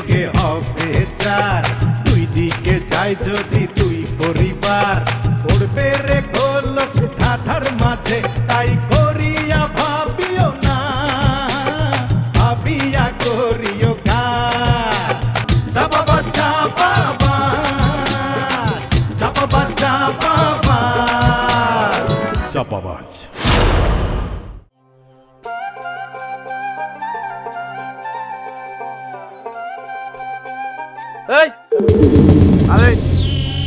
যোগে হবে চার। তুই দিকে যাই যদি তুই পরিবার। পড়বে রে ধাঁধার মাঝে, তাই করিয়া আরে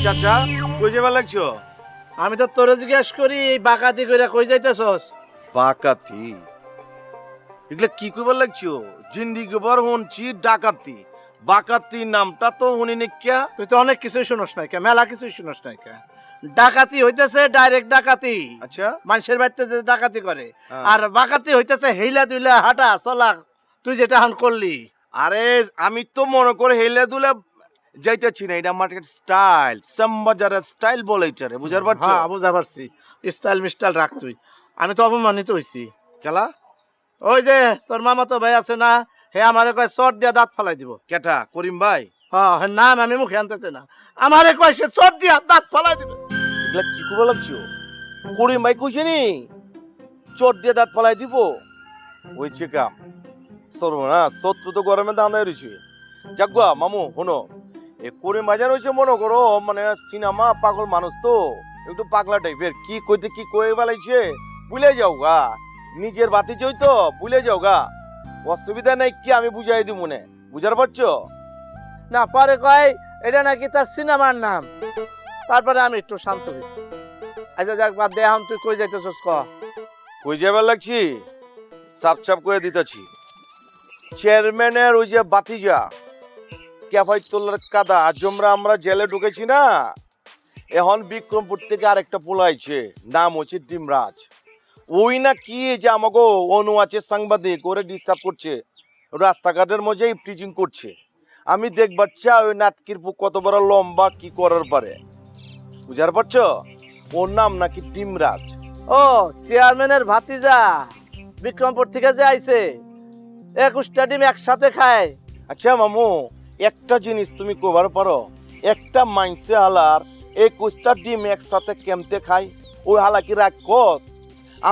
চাচা কই যাবার লাগছো? আমি তো তোরে জিজ্ঞেস করি এই বাকাতি কইরা কই যাইতেছস? বাকাতি? এগুলা কি কইবার লাগছো? জিন্দিগি ভর শুনছি ডাকাতি। বাকাতি নামটা তো শুনি নি ক্যা তুই তো অনেক কিছুই শুনস নাই কে মেলা কিছুই শুনস নাই কে। ডাকাতি হইতেছে ডাইরেক্ট ডাকাতি। আচ্ছা। মানুষের বাড়িতে যে ডাকাতি করে। হ্যাঁ। আর বাকাতি হইতেছে হেইলা দুইলা হাঁটা চলা। তুই যেটা হান করলি। আরে আমি তো মনে করে হেলে দুলে যাইতেছি না এটা আমার স্টাইল শ্যামবাজারের স্টাইল বলে এটারে বুঝার পারছ? হ্যাঁ বুঝা পারছি। স্টাইল মিস্টাইল রাখ তুই। আমি তো অপমানিত হইছি। খেলা ওই যে তোর মামা তো ভাই আছে না হে আমারে কয় চট দিয়া দাঁত ফালাই দিব। কেটা? করিম ভাই? হ্যাঁ হে নাম আমি মুখে আনতেছে না। আমারে কয় সে চট দিয়া দাঁত ফালাই দিবে। এগুলা কি করব লাগছো? করিম ভাই কইছে নি চোট দিয়ে দাঁত ফলাই দিব। হয়েছে কাম। সর্বনা শত্রু তো গরমে দাঁড়ায় রয়েছে যাগুয়া মামু হনো এ করিম বাজার হয়েছে মনে করো মানে সিনেমা পাগল মানুষ তো। একটু পাগলা টাইপের কি কইতে কি কয়ে বেলাইছে ভুলে যাও গা। নিজের বাতি চাই তো ভুলে যাও গা। অসুবিধা নাই কি আমি বুঝাই দিব মনে। বুঝার পারছ? না পরে কয় এটা নাকি তার সিনেমার নাম। তারপরে আমি একটু শান্ত হয়েছি। আচ্ছা যাক বাদ দে এখন তুই কই যাইতেছস ক? কই যাবার লাগছি? সাপ সাপ করে দিতেছি। চেয়ারম্যানের ওই যে বাতিজা ক্যাফাই তোলার কাদা? আজমরা আমরা জেলে ঢুকেছি না। এখন বিক্রমপুর থেকে আরেকটা পোলাইছে নাম হচ্ছে ডিমরাজ। ওই না কি যে আমাকে অনু আছে সাংবাদিক ওরে ডিস্টার্ব করছে। রাস্তাঘাটের মধ্যে টিচিং করছে। আমি দেখবার চা ওই নাটকির বুক কত বড় লম্বা কি করার পারে। বুঝার পারছ? ওর নাম নাকি ডিমরাজ। ও চেয়ারম্যানের ভাতিজা। বিক্রমপুর থেকে যে আইছে একুশটা ডিম একসাথে খায়। আচ্ছা মামু একটা জিনিস তুমি কবার পারো। একটা মাইন্সে হালার এই একুশটা ডিম একসাথে কেমতে খাই, ওই হালা কি রাগ কস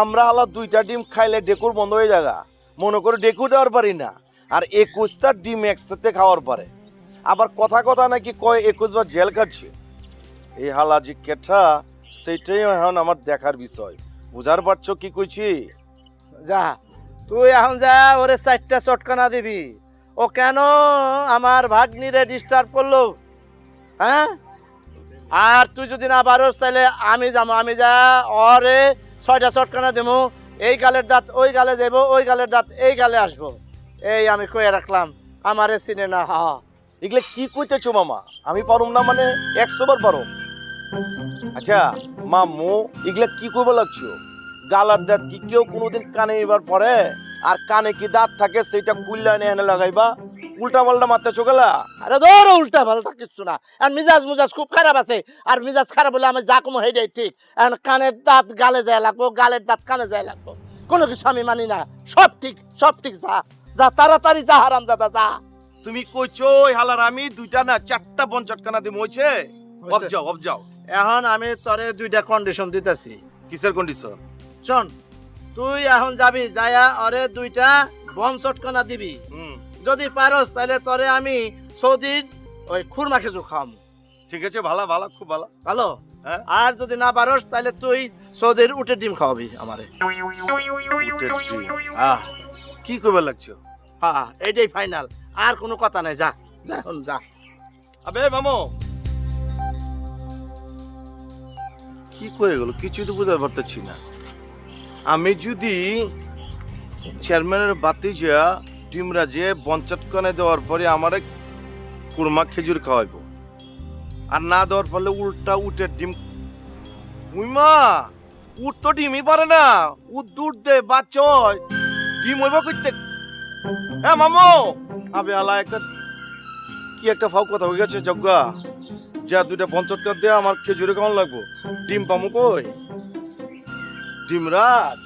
আমরা হালা দুইটা ডিম খাইলে ডেকুর বন্ধ হয়ে যাগা। মনে করে ডেকু দেওয়ার পারি না, আর একুশটা ডিম একসাথে খাওয়ার পারে। আবার কথা কথা নাকি কয়, একুশ বার জেল কাটছে এই হালা যে কেঠা, সেইটাই এখন আমার দেখার বিষয়। বুঝার পারছ কি কইছি? যা, তুই এখন যা, ওরে চারটা চটকানা দিবি। ও কেন আমার ভাগ্নিরে ডিস্টার্ব করল? হ্যাঁ? আর তুই যদি না পারোস তাহলে আমি যাব আমি যা ওরে ছয়টা চটকানা দেবো এই গালের দাঁত ওই গালে যাব ওই গালের দাঁত এই গালে আসব। এই আমি কয়ে রাখলাম, আমারে চিনে না, হা এগুলো কি কইতেছো মামা? আমি পারুম না মানে একশো বার পারুম। আচ্ছা মামু, এগুলা কি করব লাগছো? গালার দাঁত কি কেউ কোনোদিন কানে এবার পরে? আর কানে কি দাঁত থাকে সেটা খুললা এনে এনে লাগাইবা? উল্টা পাল্টা মারতেছো গেলা? আরে ধর উল্টা পাল্টা কিচ্ছু না। আর মিজাজ মুজাজ খুব খারাপ আছে। আর মিজাজ খারাপ হলে আমি যা কমো হেডাই ঠিক। এখন কানের দাঁত গালে যায় লাগবো গালের দাঁত কানে যায় লাগবো। কোনো কিছু আমি মানি না। সব ঠিক সব ঠিক যা। যা তাড়াতাড়ি যা হারাম দাদা যা। তুমি কইছো হালার আমি দুইটা না চারটা বঞ্চটকানা দিম হইছে? অব যাও অব যাও। এখন আমি তোরে দুইটা কন্ডিশন দিতেছি। কিসের কন্ডিশন শোন তুই এখন যাবি যায়া ওরে দুইটা বন চটকানা দিবি। হুম। যদি পারস তাহলে তোরে আমি সৌদির ওই খুরমা খেজু খাওয়াম। ঠিক আছে ভালো ভালো খুব ভালো। ভালো? হ্যাঁ। আর যদি না পারস তাহলে তুই সৌদির উটের ডিম খাওয়াবি আমারে। উটের ডিম। আহ। কি করবে লাগছো? হ্যাঁ এইটাই ফাইনাল। আর কোনো কথা নাই যা যা এখন যা। আবে মামু। কি করে গেল কিছুই তো বুঝতে পারতেছি না। আমি যদি চেয়ারম্যানের বাতিজা ডিমরাজে বঞ্চটকানে দেওয়ার পরে আমার কুরমা খেজুর খাওয়াইবো। আর না দেওয়ার ফলে উল্টা উটের ডিম উইমা, উট তো ডিমই পারে না। উট দুধ দে, বাচ্চা হয়। ডিম হইব করতে হ্যাঁ মামু! আবে আলা, একটা কি একটা ফাও কথা হয়ে গেছে, যজ্ঞা। যা দুইটা পঞ্চাশ দিয়ে আমার খেজুরে কেমন লাগবো? ডিম পামু কই? ডিম রাত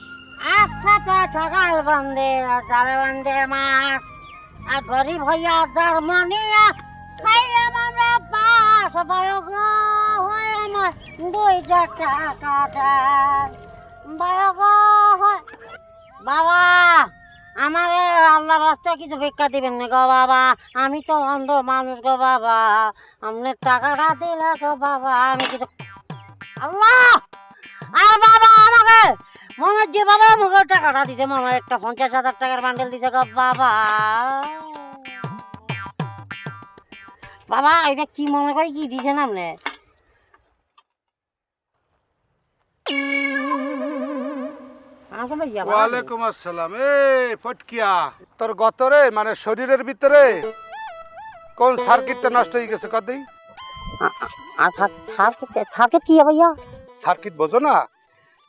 আচ্ছা তো সকাল বন্ধে মাছ। আর গরিব হইয়া জার্মানিয়া খাইলাম আমরা হয় আমার টাকা দেন বায়গ বাবা আমাকে আল্লাহর রাস্তায় কিছু ভিক্ষা দিবেন না গো বাবা। আমি তো অন্ধ মানুষ গো বাবা। আপনি টাকাটা দিলে গো বাবা, আমি কিছু আল্লাহ! আর বাবা আমাকে মনে যে বাবা আমাকে টাকাটা দিছে মনে হয় একটা পঞ্চাশ হাজার টাকার বান্ডেল দিছে গো বাবা। বাবা এটা কি মনে করে কি দিছেন আপনি? ওয়ালাইকুম আসসালাম। এ ফটকিয়া তোর গতরে মানে শরীরের ভিতরে কোন সার্কিটটা নষ্ট হয়ে গেছে আর সার্কিট সার্কিট কি ভাইয়া? সার্কিট বোঝো না?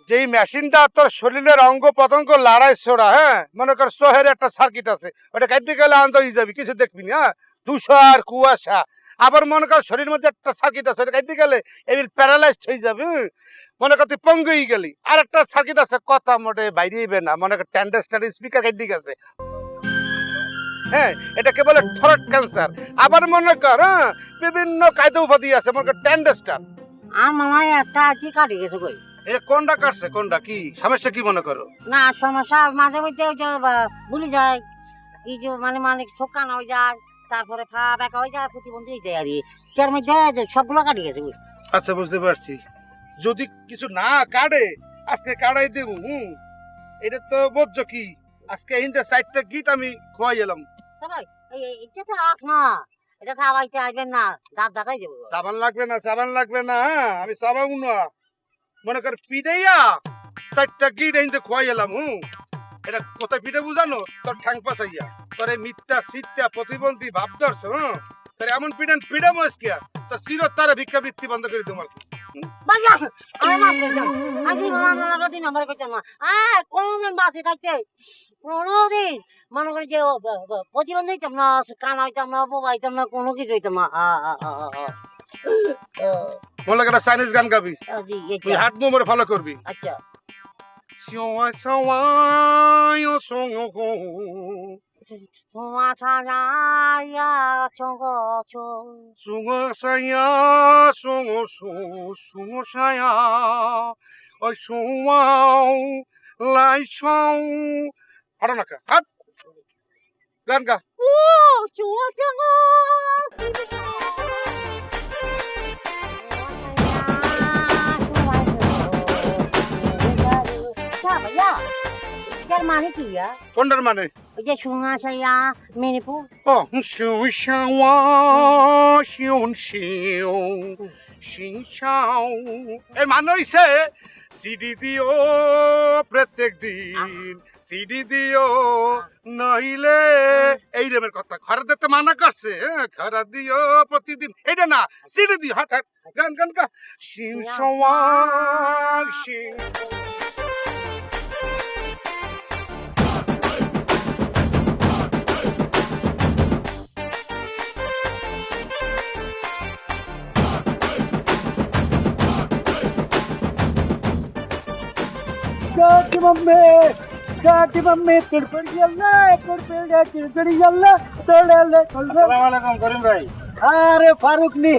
যেই মেশিনটা তোর শরীরের অঙ্গ প্রত্যঙ্গ লড়াই ছোড়া হ্যাঁ? মনে কর শহরে একটা সার্কিট আছে, ওটা কাটতে গেলে আনন্দ হয়ে যাবি, কিছু দেখবি না হ্যাঁ? তুষার কুয়াশা, আবার মনে কর শরীরের মধ্যে একটা সার্কিট আছে, ওটা কাটতে গেলে এবার প্যারালাইজড হয়ে যাবে হুম। মনে কর তুই পঙ্গু হয়ে গেলি। আর একটা সার্কিট আছে, কথা মোটে বাইরে হইবে না, মনে কর ট্যান্ডার স্টাডি স্পিকার কাটতে গেছে। হ্যাঁ এটাকে বলে থ্রট ক্যান্সার আবার মনে কর হ্যাঁ? বিভিন্ন কায়দা উপাধি আছে, মনে কর ট্যান্ডাস্টার আর মনে একটা আজকে কাটি গেছে কই? এটা কোনটা কাটছে কোনটা? কি? সমস্যা কি মনে করো? না সমস্যা মাঝে মধ্যে ওই যে ভুলে যায়। এই যে মানে মানে শোকানো হয়ে যায় তারপরে ফা বেকা হয়ে যায় প্রতিবন্ধী হয়ে যায় আর তার মধ্যে সবগুলো কাটি গেছে কই? আচ্ছা বুঝতে পারছি। যদি কিছু না কাটে আজকে কাটাই দেবো হুম? এটা তো বুঝছ কি? আজকে হিন্দা সাইডটা গিট আমি খোয়াই এলাম। এটা তো আখ না। এটা সাবাইতে আসবেন না, দাঁত দাঁতাই যাব সাবান লাগবে না, সাবান লাগবে না হ্যাঁ আমি সাবান না। মনে কর পিটাইয়া চারটা গিট হিন্দে খোয়াই এলাম হুম এটা কোথায় পিঠে বুঝানো তোর ঠ্যাং পাসাইয়া তোর এই মিথ্যা সিটটা প্রতিবন্ধী ভাব ধরছ হ্যাঁ তোর এমন পিটান পিড়ে মস্কিয়া তোর চির তারা ভিক্ষাবৃত্তি বন্ধ করে তোমার বাজা আমার মাফ করে দেন আসি বলা না লাগা দুই নম্বর কইতাম না আয় কোনদিন বাসে থাকতে কোনদিন মনে করি যে ও ব- ব- প্রতিবন্ধী হইতাম না কান হইতাম না বোবা হইতাম না কোনো কিছু হইতাম না আ আ আ আ আ। মনে একটা চাইনিজ গান গাবি আ, দি, তুই এটা। হাট মোমরে ফলো করবি আচ্ছা 小啊小 동화 사야야 정거초 중어사야 송어소 송어사야 어쇼와우 라이쇼우 알아나까 갓 কোনটার মানে কি ইয়া মানে? যে সুঙা সাইয়া মেনিপুর ও সুই সাওয়া শিউন শিউ শিং সাও এর মানে হইছে সিডি দিও প্রত্যেক দিন সিডি দিও নইলে এই রেমের কথা। ঘর দিতে মানা করছে হ্যাঁ, ঘর দিও প্রতিদিন। এটা না সিডি দিও হঠাৎ। গান গান গা। শিউ সওয়া শিউ। ಕಾಟಿ ಮಮ್ಮಿ ಕಾಟಿ ಮಮ್ಮಿ ತಿಳ್ಕೊಂಡಿಯಲ್ಲ ಕೊಡ್ಬೇಡ ತಿಳ್ಕೊಂಡಿಯಲ್ಲ ತೊಳೆಲ್ಲ আসসালামু আলাইকুম করিম ভাই আরে ফারুক নি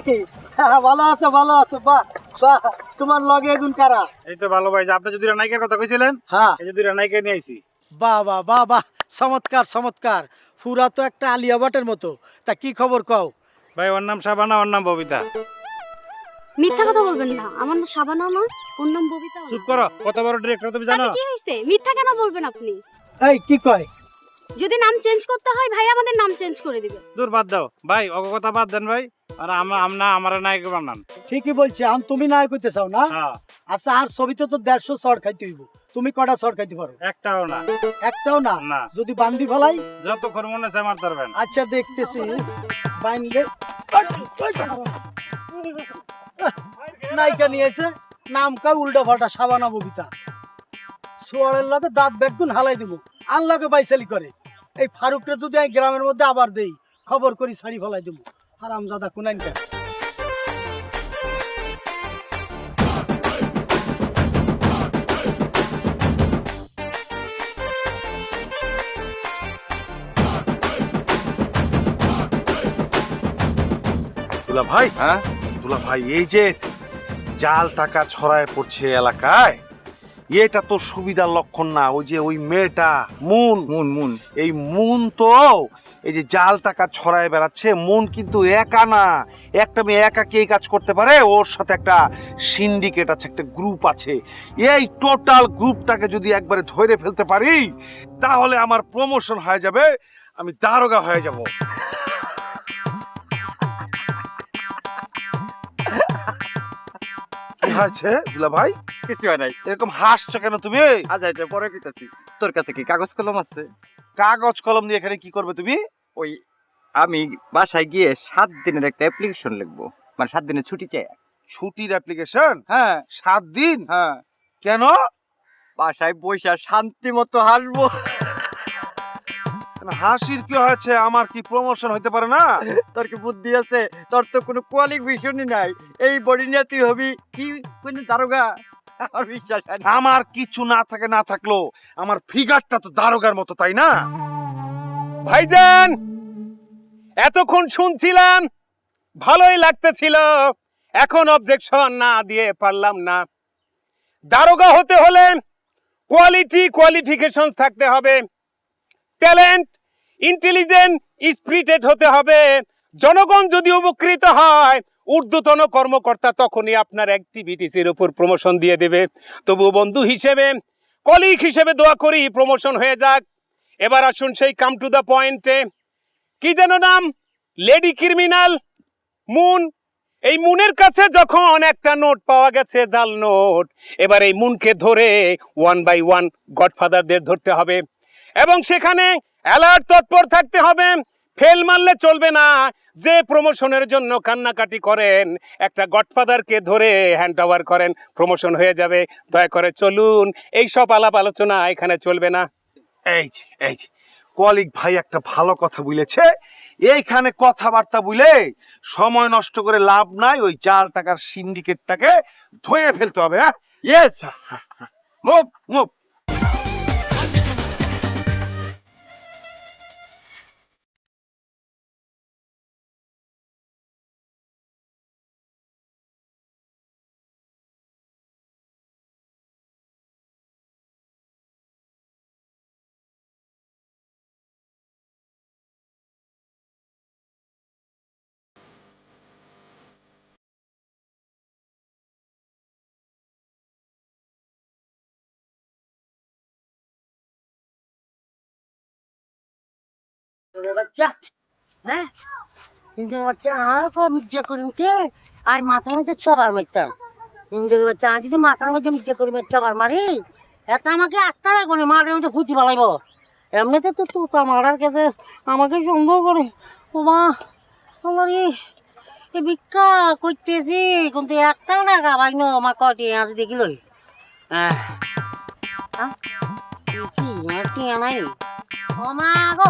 হ্যাঁ, ভালো আছো ভালো আছো বাহ বাহ তোমার লগে এগুন কারা এই তো ভালো ভাই যে আপনি যদি নায়িকার কথা কইছিলেন হ্যাঁ এই যদি নায়িকা নিয়ে আইছি বাহ বাহ বাহ বাহ চমৎকার চমৎকার পুরা তো একটা আলিয়া ভাটের মতো তা কি খবর কও ভাই ওর নাম শাবানা ওর নাম ববিতা মিথ্যা কথা বলবেন না। আমার নাম শাবানা না ওর নাম ববিতা চুপ করো কত বড় ডিরেক্টর তুমি জানো? কি হয়েছে? মিথ্যা কেন বলবেন আপনি? এই কি কয়? যদি নাম চেঞ্জ করতে হয় ভাই আমাদের নাম চেঞ্জ করে দিবেন দূর বাদ দাও। ভাই অগ কথা বাদ দেন ভাই। আর আমরা আমরা আমার নায়ক বানান ঠিকই বলছি আম তুমি না কইতে চাও না? হ্যাঁ। আচ্ছা আর ছবিতে তো দেড়শো শর্ট খাইতে হইব। তুমি কটা শর্ট খাইতে পারো? একটাও না। একটাও না? না। যদি বান্দি ফেলাই? যতক্ষণ মনে চায় মারতে পারবেন আচ্ছা দেখতেছি। বাইনলে নায়িকা নিয়েছে নাম কা উল্টা ফাটা সাবানা ববিতা। সোয়ারের লগে দাঁত বেগুন হালাই দেবো আনলাকে বাইসালি করে। এই ফারুকরে যদি আমি গ্রামের মধ্যে আবার দেই খবর করি শাড়ি ফলাই দেবো। আরাম দাদা কুনাইনটা ভাই হ্যাঁ? দুলা ভাই এই যে জাল টাকা ছড়ায় পড়ছে এলাকায় এটা তো সুবিধার লক্ষণ না। ওই যে ওই মেয়েটা মুন। মুন মুন। এই মুন তো এই যে জাল টাকা ছড়ায় বেড়াচ্ছে মুন কিন্তু একা না। একটা মেয়ে একা কে কাজ করতে পারে? ওর সাথে একটা সিন্ডিকেট আছে একটা গ্রুপ আছে। এই টোটাল গ্রুপটাকে যদি একবারে ধরে ফেলতে পারি তাহলে আমার প্রমোশন হয়ে যাবে আমি দারোগা হয়ে যাব। হয়েছে দুলা ভাই? কিছু হয় নাই। এরকম হাসছো কেন তুমি? আচ্ছা এটা পরে কইতাছি তোর কাছে কি কাগজ কলম আছে? কাগজ কলম দিয়ে এখানে কি করবে তুমি? ওই আমি বাসায় গিয়ে সাত দিনের একটা অ্যাপ্লিকেশন লিখব। মানে সাত দিনের ছুটি চাই। ছুটির অ্যাপ্লিকেশন হ্যাঁ। সাত দিন? হ্যাঁ। কেন? বাসায় বৈশা শান্তি মতো হাসবো। হাসির কি হয়েছে? আমার কি প্রমোশন হইতে পারে না? তোর কি বুদ্ধি আছে? তোর তো কোনো কোয়ালিফিকেশনই নাই। এই বডি নিয়ে তুই হবি কি কোনো দারোগা? আমার বিশ্বাস হয় না। আমার কিছু না থাকে না থাকল আমার ফিগারটা তো দারোগার মতো তাই না? ভাইজান এতক্ষণ শুনছিলাম ভালোই লাগতেছিল। এখন অবজেকশন না দিয়ে পারলাম না। দারোগা হতে হলে কোয়ালিটি কোয়ালিফিকেশন থাকতে হবে। ট্যালেন্ট, ইন্টেলিজেন্ট, স্পিরিটেড হতে হবে। জনগণ যদি উপকৃত হয়, ঊর্ধ্বতন কর্মকর্তা তখনই আপনার অ্যাক্টিভিটিসের উপর প্রমোশন দিয়ে দেবে। তবু বন্ধু হিসেবে কলিগ হিসেবে দোয়া করি প্রমোশন হয়ে যাক। এবার আসুন সেই কাম টু দ্য পয়েন্টে কি যেন নাম? লেডি ক্রিমিনাল মুন এই মুনের কাছে যখন একটা নোট পাওয়া গেছে, জাল নোট এবার এই মুনকে ধরে ওয়ান বাই ওয়ান গডফাদারদের ধরতে হবে। এবং সেখানে অ্যালার্ট তৎপর থাকতে হবে। ফেল মারলে চলবে না। যে প্রমোশনের জন্য কান্নাকাটি করেন, একটা গডফাদারকে ধরে হ্যান্ড ওভার করেন প্রমোশন হয়ে যাবে। দয়া করে চলুন, এই সব আলাপ আলোচনা এখানে চলবে না। এই যে এই যে কলিগ ভাই একটা ভালো কথা বলেছে। এইখানে কথাবার্তা বলে সময় নষ্ট করে লাভ নাই, ওই চার টাকার সিন্ডিকেটটাকে ধুয়ে ফেলতে হবে হ্যাঁ? ইয়েস মুভ মুভ হ্যাঁ? কিন্তু বাচ্চা, আর মির্জা করুন কে আর মাথার মধ্যে চবার মারতাম। কিন্তু বাচ্চা আজ যদি মাথার মধ্যে মির্জা করি চবার মারি, এত আমাকে আস্তে রাখব না মাঠের মধ্যে ফুটি পালাইব এমনিতে তো তুতা মারার কাছে আমাকে সন্দেহ করে। ও মা, আমার এই ভিক্ষা করতেছি, কিন্তু একটাও টাকা পাইন মা কটি আজ দেখিল টিয়া নাই ও মা গো।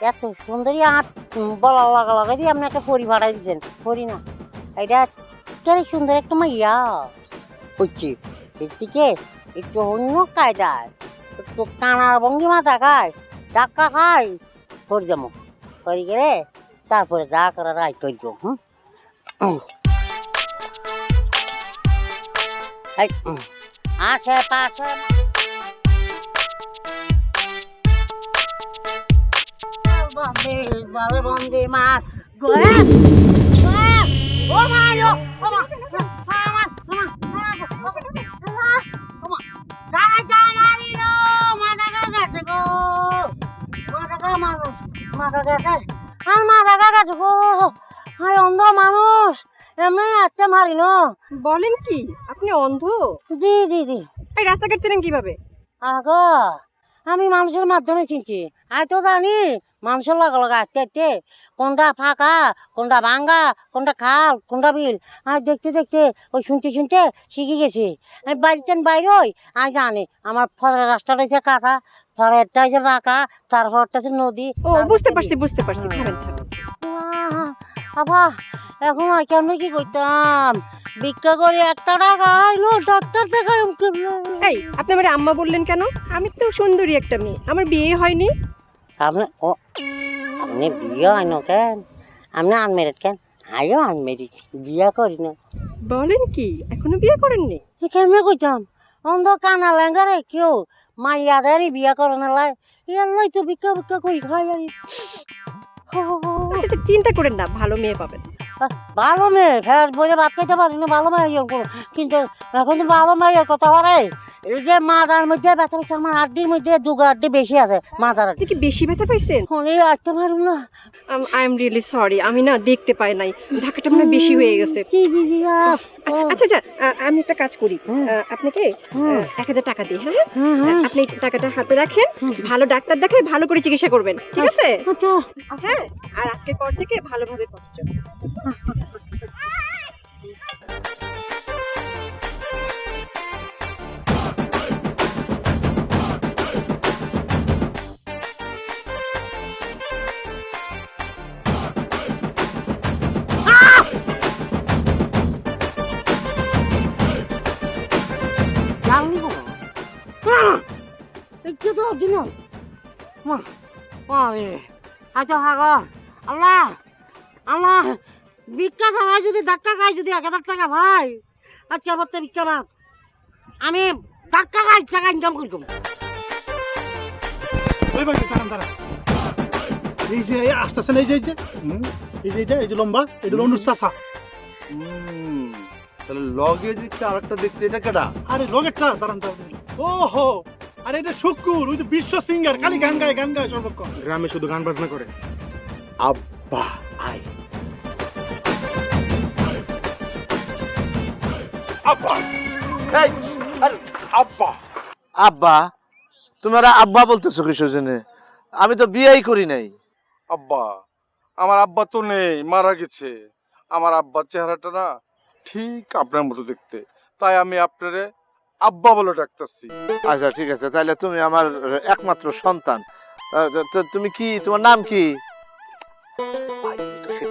এত সুন্দরী আট বলা লাগা লাগাই দিয়ে আপনি একটা পরি ভাড়াই দিচ্ছেন পরি না এটা কেন সুন্দর একটা মাইয়া? বুঝছি এর থেকে একটু অন্য কায়দায় একটু কানার ভঙ্গিমা দেখায় ধাক্কা খাই পরি যাব। পরি গেলে তারপরে যা করার আয় করব হুম? এই, বন্দে জলে বন্দে মাছ গোয়া ও মা ও মাথা গেছে গো। মাথা মানুষ মাথা গেছে। আর মাথা গেছে গো। আর অন্ধ মানুষ। এমনি মারি নো। বলেন কি আপনি অন্ধ? জি জি জি। এই রাস্তাঘাট ছিলেন কীভাবে? আগো আমি মানুষের মাধ্যমে চিনছি। আমি তো জানি। মানুষের লগে লগে আটতে আটতে কোনটা ফাঁকা কোনটা ভাঙ্গা কোনটা খাল কোনটা বিল। আর দেখতে দেখতে ওই শুনতে শুনতে শিখে গেছি। আমি বাড়িতে বাইরে ওই আমি জানি। আমার ফলের রাস্তা রয়েছে কাঁচা ফলেরটা হয়েছে বাঁকা তারপরটা হচ্ছে নদী। ও বুঝতে পারছি বুঝতে পারছি আবা এখন আর কেমন কি করতাম? ভিক্ষা করে একটা টাকা আইলো ডাক্তার দেখাই এই আপনি আমার আম্মা বললেন কেন? আমি তো সুন্দরী একটা মেয়ে আমার বিয়ে হয়নি। আপনি ও আপনি বিয়ে হয় না কেন? আপনি আনমেরিড কেন? আইও আনমেরিড বিয়ে করি না। বলেন কি এখনও বিয়ে করেননি? কেমনে কইতাম? অন্ধ কানা লেঙ্গারে কেউ মাইয়া দেয় বিয়ে করে না লাই। ইয়াল্লাই তো ভিক্ষা ভিক্ষা করি খাই আচ্ছা, চিন্তা করেন না ভালো মেয়ে পাবেন। ভালো মেয়ে ফের বলে ভাত খাইতে পারি না ভালো মেয়ে ইয়ে কিন্তু এখন তো ভালো মেয়ের কথা বলে। এই যে মাথার মধ্যে ব্যথা পেয়েছে আমার আড্ডির মধ্যে দুগা আড্ডি বেশি আছে মাথার আপনি কি বেশি ব্যথা পাইছেন? ফোনে আসতে পারুম না। আই এম রিয়েলি সরি আমি না দেখতে পাই নাই। ঢাকাটা মনে হয় বেশি হয়ে গেছে। আচ্ছা আচ্ছা আমি একটা কাজ করি। আপনাকে এক হাজার টাকা দিই হ্যাঁ। আপনি টাকাটা হাতে রাখেন ভালো ডাক্তার দেখাই ভালো করে চিকিৎসা করবেন ঠিক আছে? আচ্ছা। হ্যাঁ? আর আজকের পর থেকে ভালোভাবে পথ তো দিন মা আরে আচ্ছা হাগো। আল্লাহ আল্লাহ ভিক্ষা ছাড়াই যদি ধাক্কা খাই যদি এক হাজার টাকা ভাই আজকে আমার তো ভিক্ষা বাদ। আমি ধাক্কা খাই টাকা ইনকাম দাঁড়ান এই যে আসতেছেন এই যে এই যে হুম, এই যে এইটা এই যে লম্বা এটা হুম, তাহলে লগে যে আরেকটা দেখছি এটা কেডা? আরে লগেরটা দাঁড়ান দাঁড়ান। ওহো আরে এটা শুকুর ওই যে বিশ্ব সিঙ্গার খালি গান গায় গান গায় সর্বক্ষণ গ্রামে শুধু গান বাজনা করে। আব্বা আই আব্বা। এই আরে আব্বা। আব্বা তোমরা আব্বা বলতেছো কিসের জন্য? আমি তো বিয়েই করি নাই। আব্বা আমার আব্বা তো নেই মারা গেছে। আমার আব্বার চেহারাটা না ঠিক আপনার মতো দেখতে। তাই আমি আপনারে আব্বা বলে ডাকতেছি। আচ্ছা ঠিক আছে তাহলে তুমি আমার একমাত্র সন্তান। তুমি কি তোমার নাম কি?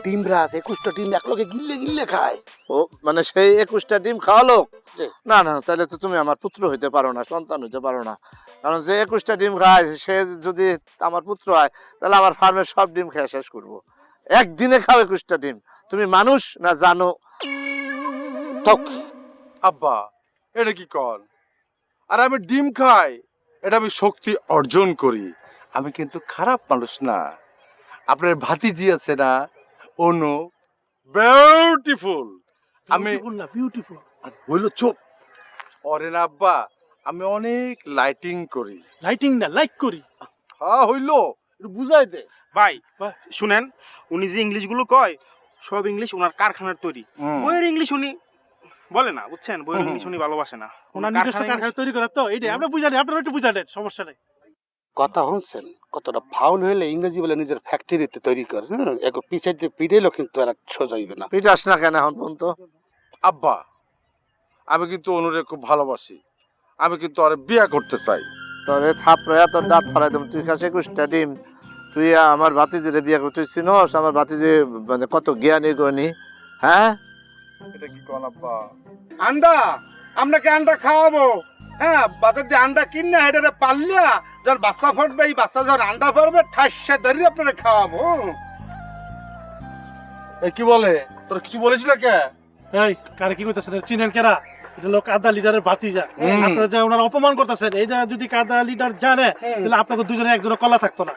ডিমরা আছে একুশটা ডিম একলগে গিল্লে গিল্লে খায়। ও মানে সেই একুশটা ডিম খাওয়ালো জি। না না তাহলে তো তুমি আমার পুত্র হইতে পারো না সন্তান হইতে পারো না। কারণ যে একুশটা ডিম খায় সে যদি আমার পুত্র হয় তাহলে আমার ফার্মের সব ডিম খেয়ে শেষ করব। একদিনে খাও একুশটা ডিম। তুমি মানুষ না জানো? আব্বা। এটা কি কর? আর আমি ডিম খাই এটা আমি শক্তি অর্জন করি। আমি কিন্তু খারাপ মানুষ না। আপনার ভাতিজি আছে না? অনু বিউটিফুল আমি না বিউটিফুল হইল চুপ। অরে না আব্বা আমি অনেক লাইটিং করি। লাইটিং না লাইক করি। হ্যাঁ হইল। বুঝাই দে। ভাই শুনেন উনি যে ইংলিশগুলো কয় সব ইংলিশ ওনার কারখানার তৈরি। হুম। ইংলিশ উনি বলে না বুঝছেন? ইংলিশ উনি ভালোবাসে না। ওনার নিজস্ব কারখানা তৈরি করার তো এইটাই আপনি বুঝালেন আপনারা একটু বুঝালেন সমস্যা নেই। কথা শুনছেন? কতটা ফাউল হইলে ইংরেজি বলে নিজের ফ্যাক্টরিতে তৈরি করে হ্যাঁ এক পিছাইতে পিড়েলো কিন্তু আর সোজা হইবে না। পিটাস না কেন এখন পর্যন্ত? আব্বা আমি কিন্তু অনুরে খুব ভালোবাসি। আমি কিন্তু আর বিয়ে করতে চাই। তোরে থাপড়ায় তোর দাঁত ফালাই দেবো। তুই কাছে একুশটা ডিম। তুই আমার ভাতিজিরে বিয়ে করতে চিনস আমার ভাতিজি মানে কত জ্ঞানী গণী হ্যাঁ? এটা কি কোন আব্বা? আন্ডা? আপনাকে আন্ডা খাওয়াবো। হ্যাঁ বাজার দিয়ে আন্ডা কিনে এটা পারলিয়া যখন বাচ্চা ফুটবে এই বাচ্চা যখন আন্ডা পারবে ঠাসা দাঁড়িয়ে আপনারা খাওয়াবো। এ কি বলে? তোর কিছু বলেছিল কে? এই কারে কি করতেছেন চিনেন কেরা? এটা লোক কাদা লিডারের ভাতিজা আপনারা যে ওনারা অপমান করতেছেন এইটা যদি কাদা লিডার জানে তাহলে আপনাদের দুজনে একজনের কলা থাকতো না।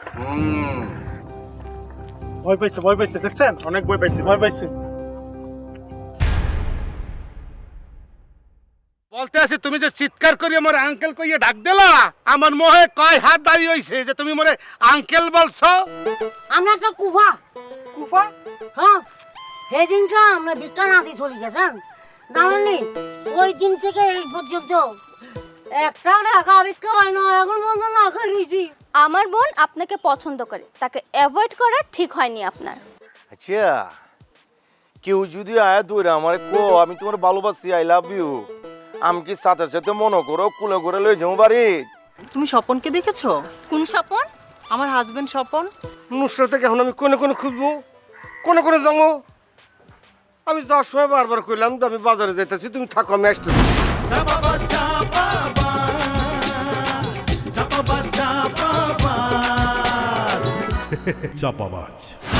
ভয় পাইছে ভয় পাইছে দেখছেন? অনেক ভয় পাইছে ভয় পাইছে। বলতে আছে তুমি যে চিৎকার করি আমার আঙ্কেল কইয়ে ডাক দিলা আমার মোহে কয় হাত দাঁড়িয়ে হইছে যে তুমি মরে আঙ্কেল বলছো? আমরা একটা কুফা। কুফা? হ্যাঁ সেদিনটা আমরা ভিক্ষা না দিয়ে চলে গেছেন। জানেননি ওই দিন থেকে এই পর্যন্ত একটা টাকা ভিক্ষা পাই না এখন পর্যন্ত না রয়েছি আমার বোন আপনাকে পছন্দ করে তাকে অ্যাভয়েড করা ঠিক হয়নি আপনার। আচ্ছা কেউ যদি আয়া দৌড়ে আমার কো আমি তোমার ভালোবাসি আই লাভ ইউ আমি কি সাথে সাথে মনে করো কুলে করে লই যাব বাড়ি। তুমি স্বপনকে দেখেছ? কোন স্বপন? আমার হাজবেন্ড স্বপন। নুসরা থেকে এখন আমি কোনে কোনে খুঁজবো? কোনে কোনে যাব? আমি যাওয়ার সময় বারবার কইলাম যে আমি বাজারে যাইতেছি তুমি থাকো আমি আসতেছি। চাপাবা চাপাবা চাপাবা চাপাবাজ। চাপাবাজ।